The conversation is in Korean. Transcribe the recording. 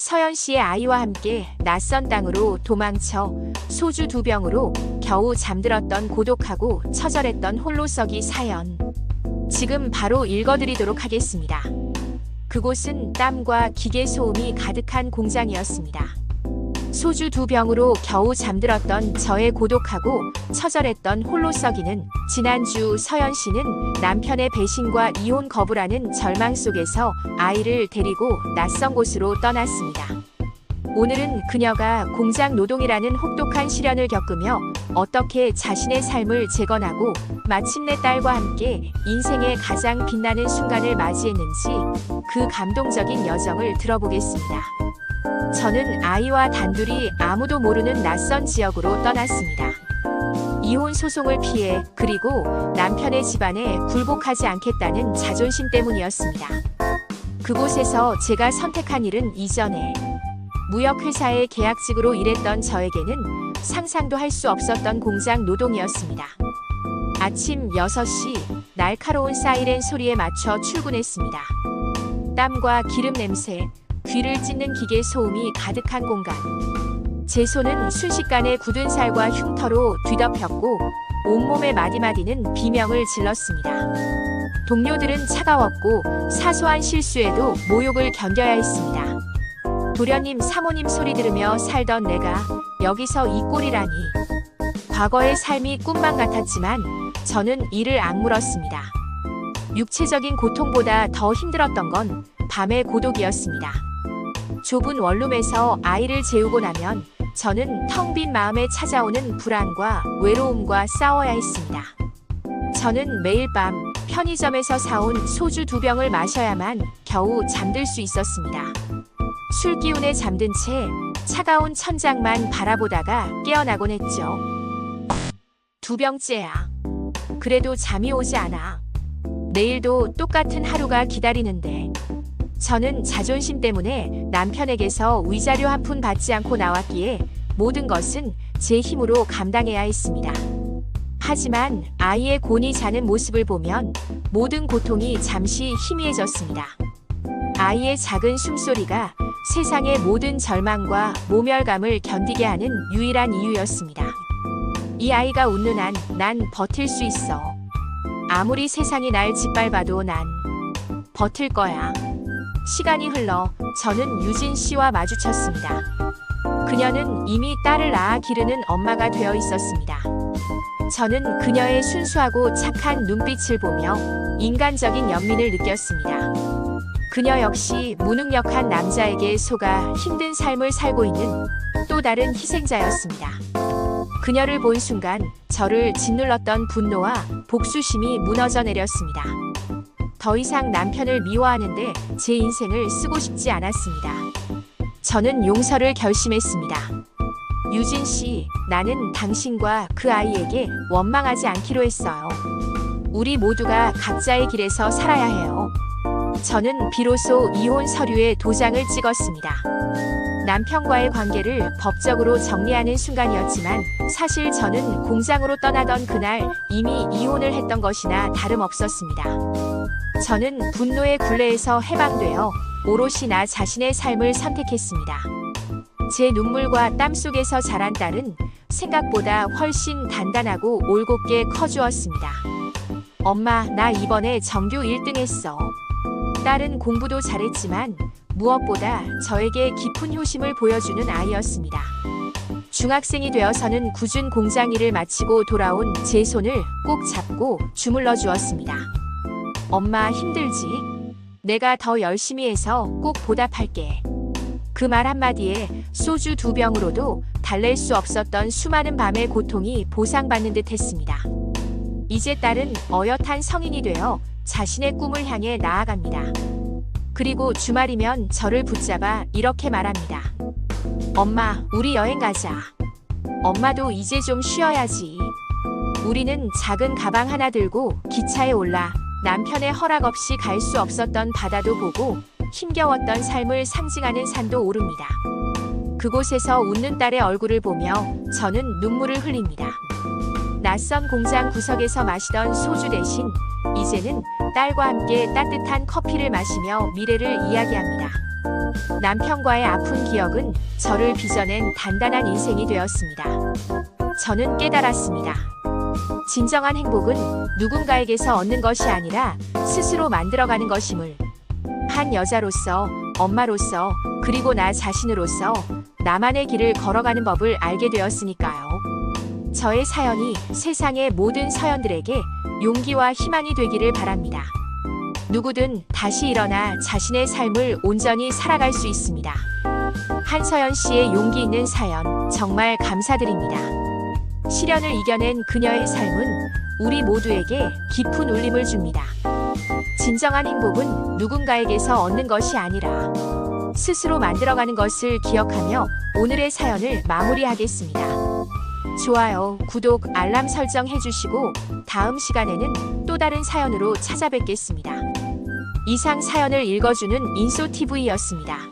서연 씨의 아이와 함께 낯선 땅으로 도망쳐 소주 두 병으로 겨우 잠들었던 고독하고 처절했던 홀로서기 사연. 지금 바로 읽어드리도록 하겠습니다. 그곳은 땀과 기계 소음이 가득한 공장이었습니다. 소주 두 병으로 겨우 잠들었던 저의 고독하고 처절했던 홀로서기는 지난주 서연 씨는 남편의 배신과 이혼 거부라는 절망 속에서 아이를 데리고 낯선 곳으로 떠났습니다. 오늘은 그녀가 공장 노동이라는 혹독한 시련을 겪으며 어떻게 자신의 삶을 재건하고 마침내 딸과 함께 인생의 가장 빛나는 순간을 맞이했는지 그 감동적인 여정을 들어보겠습니다. 저는 아이와 단둘이 아무도 모르는 낯선 지역으로 떠났습니다. 이혼 소송을 피해 그리고 남편의 집안에 굴복하지 않겠다는 자존심 때문이었습니다. 그곳에서 제가 선택한 일은 이전에 무역회사의 계약직으로 일했던 저에게는 상상도 할 수 없었던 공장 노동이었습니다. 아침 6시 날카로운 사이렌 소리에 맞춰 출근했습니다. 땀과 기름 냄새, 귀를 찢는 기계 소음이 가득한 공간. 제 손은 순식간에 굳은 살과 흉터로 뒤덮였고 온몸의 마디마디는 비명을 질렀습니다. 동료들은 차가웠고 사소한 실수에도 모욕을 견뎌야 했습니다. 도련님, 사모님 소리 들으며 살던 내가 여기서 이 꼴이라니. 과거의 삶이 꿈만 같았지만 저는 이를 악물었습니다. 육체적인 고통보다 더 힘들었던 건 밤의 고독이었습니다. 좁은 원룸에서 아이를 재우고 나면 저는 텅 빈 마음에 찾아오는 불안과 외로움과 싸워야 했습니다. 저는 매일 밤 편의점에서 사온 소주 두 병을 마셔야만 겨우 잠들 수 있었습니다. 술 기운에 잠든 채 차가운 천장만 바라보다가 깨어나곤 했죠. 두 병째야. 그래도 잠이 오지 않아. 내일도 똑같은 하루가 기다리는데. 저는 자존심 때문에 남편에게서 위자료 한 푼 받지 않고 나왔기에 모든 것은 제 힘으로 감당해야 했습니다. 하지만 아이의 곤히 자는 모습을 보면 모든 고통이 잠시 희미해졌습니다. 아이의 작은 숨소리가 세상의 모든 절망과 모멸감을 견디게 하는 유일한 이유였습니다. 이 아이가 웃는 한 난 버틸 수 있어. 아무리 세상이 날 짓밟아도 난 버틸 거야. 시간이 흘러 저는 유진 씨와 마주쳤습니다. 그녀는 이미 딸을 낳아 기르는 엄마가 되어 있었습니다. 저는 그녀의 순수하고 착한 눈빛을 보며 인간적인 연민을 느꼈습니다. 그녀 역시 무능력한 남자에게 속아 힘든 삶을 살고 있는 또 다른 희생자였습니다. 그녀를 본 순간 저를 짓눌렀던 분노와 복수심이 무너져 내렸습니다. 더 이상 남편을 미워하는데 제 인생을 쓰고 싶지 않았습니다. 저는 용서를 결심했습니다. 유진 씨, 나는 당신과 그 아이에게 원망하지 않기로 했어요. 우리 모두가 각자의 길에서 살아야 해요. 저는 비로소 이혼 서류에 도장을 찍었습니다. 남편과의 관계를 법적으로 정리하는 순간이었지만 사실 저는 공장으로 떠나던 그날 이미 이혼을 했던 것이나 다름없었습니다. 저는 분노의 굴레에서 해방되어 오롯이 나 자신의 삶을 선택했습니다. 제 눈물과 땀 속에서 자란 딸은 생각보다 훨씬 단단하고 올곧게 커주었습니다. 엄마, 나 이번에 정규 1등 했어. 딸은 공부도 잘했지만 무엇보다 저에게 깊은 효심을 보여주는 아이였습니다. 중학생이 되어서는 꾸준 공장 일을 마치고 돌아온 제 손을 꼭 잡고 주물러 주었습니다. 엄마 힘들지? 내가 더 열심히 해서 꼭 보답할게. 그 말 한마디에 소주 두 병으로도 달랠 수 없었던 수많은 밤의 고통이 보상받는 듯 했습니다. 이제 딸은 어엿한 성인이 되어 자신의 꿈을 향해 나아갑니다. 그리고 주말이면 저를 붙잡아 이렇게 말합니다. 엄마, 우리 여행 가자. 엄마도 이제 좀 쉬어야지. 우리는 작은 가방 하나 들고 기차에 올라 남편의 허락 없이 갈 수 없었던 바다도 보고 힘겨웠던 삶을 상징하는 산도 오릅니다. 그곳에서 웃는 딸의 얼굴을 보며 저는 눈물을 흘립니다. 낯선 공장 구석에서 마시던 소주 대신 이제는 딸과 함께 따뜻한 커피를 마시며 미래를 이야기합니다. 남편과의 아픈 기억은 저를 빚어낸 단단한 인생이 되었습니다. 저는 깨달았습니다. 진정한 행복은 누군가에게서 얻는 것이 아니라 스스로 만들어가는 것임을. 한 여자로서, 엄마로서, 그리고 나 자신으로서 나만의 길을 걸어가는 법을 알게 되었으니까요. 저의 사연이 세상의 모든 서연들에게 용기와 희망이 되기를 바랍니다. 누구든 다시 일어나 자신의 삶을 온전히 살아갈 수 있습니다. 한서연 씨의 용기 있는 사연 정말 감사드립니다. 시련을 이겨낸 그녀의 삶은 우리 모두에게 깊은 울림을 줍니다. 진정한 행복은 누군가에게서 얻는 것이 아니라 스스로 만들어가는 것을 기억하며 오늘의 사연을 마무리하겠습니다. 좋아요, 구독, 알람 설정 해주시고 다음 시간에는 또 다른 사연으로 찾아뵙겠습니다. 이상 사연을 읽어주는 인소TV였습니다.